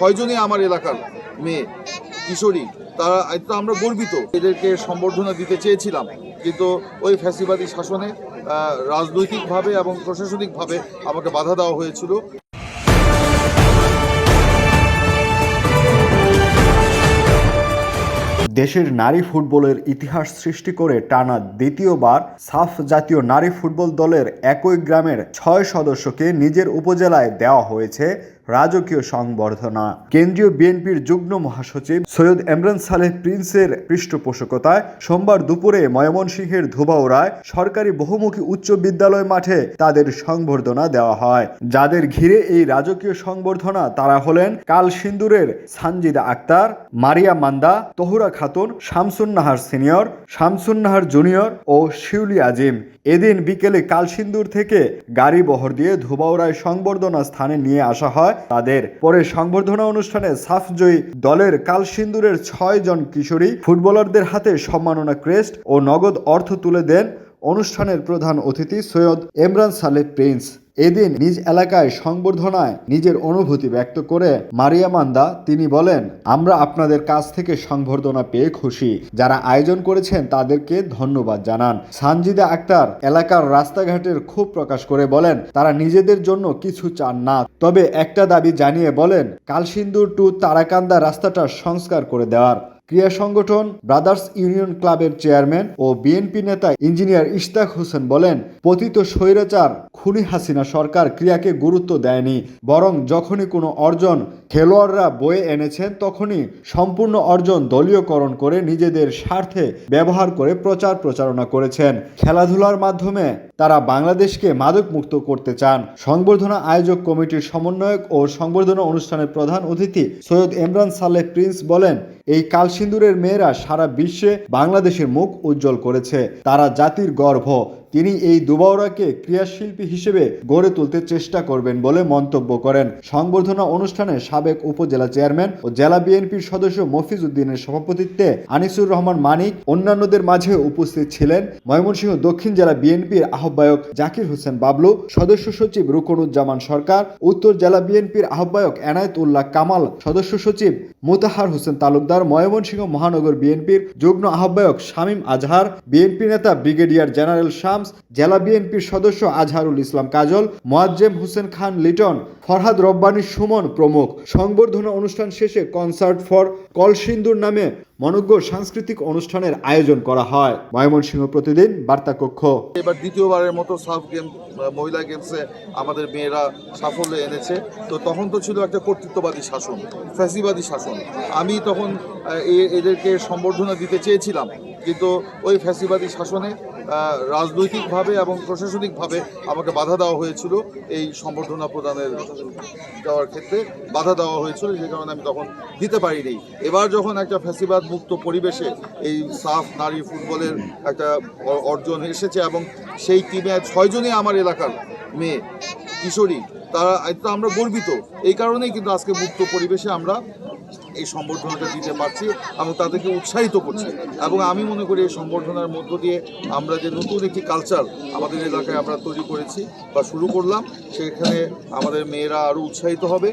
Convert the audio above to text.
ছয়জনই আমার এলাকার মেয়ে, কিশোরী। তারা তো আমরা গর্বিত। এদেরকে সম্বর্ধনা দিতে চেয়েছিলাম। কিন্তু ওই ফ্যাসিবাদী শাসনে রাজনৈতিকভাবে এবং প্রশাসনিকভাবে আমাকে বাধা দেওয়া হয়েছিল। দেশের নারী ফুটবলের ইতিহাস সৃষ্টি করে টানা দ্বিতীয়বার সাফ জাতীয় নারী ফুটবল দলের একই গ্রামের ছয় সদস্যকে নিজের উপজেলায় দেওয়া হয়েছে রাজকীয় সংবর্ধনা। কেন্দ্রীয় বিএনপির যুগ্ম মহাসচিব সৈয়দ এমরান সালেহ প্রিন্সের পৃষ্ঠপোষকতায় সোমবার দুপুরে ময়মনসিংহের ধুবাউড়ায় সরকারি বহুমুখী উচ্চ বিদ্যালয় মাঠে তাদের সংবর্ধনা দেওয়া হয়। যাদের ঘিরে এই রাজকীয় সংবর্ধনা তারা হলেন কাল সিন্দুরের সানজিদা আক্তার, মারিয়া মান্দা, তহুরা খাতুন শামসুন নাহার সিনিয়র শামসুন নাহার জুনিয়র ও শিউলি আজিম। এদিন বিকেলে কালসিন্দুর থেকে গাড়ি বহর দিয়ে ধুবাউড়ায় সংবর্ধনা স্থানে নিয়ে আসা হয় তাদের। পরে সংবর্ধনা অনুষ্ঠানে সাফজয়ী দলের কালসিন্দুরের ছয় জন কিশোরী ফুটবলারদের হাতে সম্মাননা ক্রেস্ট ও নগদ অর্থ তুলে দেন অনুষ্ঠানের প্রধান অতিথি সৈয়দ এমরান সালে প্রিন্স। এদিন নিজ এলাকায় সংবর্ধনায় নিজের অনুভূতি ব্যক্ত করে মারিয়া মান্দা তিনি বলেন, আমরা আপনাদের কাছ থেকে সংবর্ধনা পেয়ে খুশি। যারা আয়োজন করেছেন তাদেরকে ধন্যবাদ জানান। সানজিদা আক্তার এলাকার রাস্তাঘাটের ক্ষোভ প্রকাশ করে বলেন, তারা নিজেদের জন্য কিছু চান না। তবে একটা দাবি জানিয়ে বলেন, কালসিন্দুর টু তারাকান্দা রাস্তাটা সংস্কার করে দেওয়ার। ক্রীড়া সংগঠন ব্রাদার্স ইউনিয়ন ক্লাবের চেয়ারম্যান ও বিএনপি নেতা ইঞ্জিনিয়ার ইশতাক হোসেন বলেন, পতিত স্বৈরাচার খুনি হাসিনা সরকার ক্রিয়াকে গুরুত্ব দেয়নি, বরং যখনই কোনো অর্জন খেলোয়াড়রা বয়ে এনেছেন, তখনই সম্পূর্ণ অর্জন দলীয়করণ করে নিজেদের স্বার্থে ব্যবহার করে প্রচার প্রচারণা করেছেন। খেলাধুলার মাধ্যমে তারা বাংলাদেশকে মাদক মুক্ত করতে চান। সংবর্ধনা আয়োজক কমিটির সমন্বয়ক ও সংবর্ধনা অনুষ্ঠানের প্রধান অতিথি সৈয়দ ইমরান সালেহ প্রিন্স বলেন, এই কালসিন্দুরের মেয়েরা সারা বিশ্বে বাংলাদেশের মুখ উজ্জ্বল করেছে। তারা জাতির গর্ভ তিনি এই দুবাওরাকে ক্রিয়াশিল্পী হিসেবে গড়ে তুলতে চেষ্টা করবেন বলে মন্তব্য করেন। সংবর্ধনা অনুষ্ঠানে সাবেক উপজেলা চেয়ারম্যান ও জেলা বিএনপির সদস্য মফিজ উদ্দিনের সভাপতিত্বে আনিসুর রহমান মানিক অন্যান্যদের মাঝে উপস্থিত ছিলেন ময়মনসিংহ দক্ষিণ জেলা বিএনপির আহ্বায়ক জাকির হোসেন বাবলু, সদস্য সচিব রুকনুজ্জামান সরকার, উত্তর জেলা বিএনপির আহ্বায়ক এনায়েত উল্লাহ কামাল, সদস্য সচিব মোতাহার হোসেন তালুকদার, ময়মনসিংহ মহানগর বিএনপির যুগ্ম আহ্বায়ক শামীম আজহার, বিএনপি নেতা ব্রিগেডিয়ার জেনারেল শামস জেলা বিএনপির সদস্য আজহারুল ইসলাম কাজল, মোয়াজ্জেম হোসেন খান লিটন, ফরহাদ রব্বানী সুমন প্রমুখ। সংবর্ধনা অনুষ্ঠান শেষে কনসার্ট ফর কলসিন্দুর নামে মনজ্ঞ সাংস্কৃতিক অনুষ্ঠানের আয়োজন করা হয়। ময়মনসিংহ প্রতিদিন বার্তা কক্ষ। এবার দ্বিতীয়বারের মতো সাফ গেম, মহিলা গেমসে আমাদের মেয়েরা সাফল্য এনেছে। তো তখন তো ছিল একটা কর্তৃত্ববাদী শাসন, ফ্যাসিবাদী শাসন। আমি তখন এদেরকে সম্বর্ধনা দিতে চেয়েছিলাম। কিন্তু ওই ফ্যাসিবাদী শাসনে রাজনৈতিকভাবে এবং প্রশাসনিকভাবে আমাকে বাধা দেওয়া হয়েছিল এই সম্বর্ধনা প্রদানের দেওয়ার ক্ষেত্রে। বাধা দেওয়া হয়েছিল যে কারণে আমি তখন দিতে পারিনি। এবার যখন একটা ফ্যাসিবাদ মুক্ত পরিবেশে এই সাফ নারী ফুটবলের একটা অর্জন এসেছে এবং সেই টিমে ছয়জনই আমার এলাকার মেয়ে, কিশোরী তারা আমরা গর্বিত। এই কারণেই কিন্তু আজকে মুক্ত পরিবেশে আমরা এই সম্বর্ধনাটা দিতে পারছি এবং তাদেরকে উৎসাহিত করছি। এবং আমি মনে করি এই সম্বর্ধনার মধ্য দিয়ে আমরা যে নতুন একটি কালচার আমাদের এলাকায় আমরা তৈরি করেছি বা শুরু করলাম, সেখানে আমাদের মেয়েরা আরও উৎসাহিত হবে।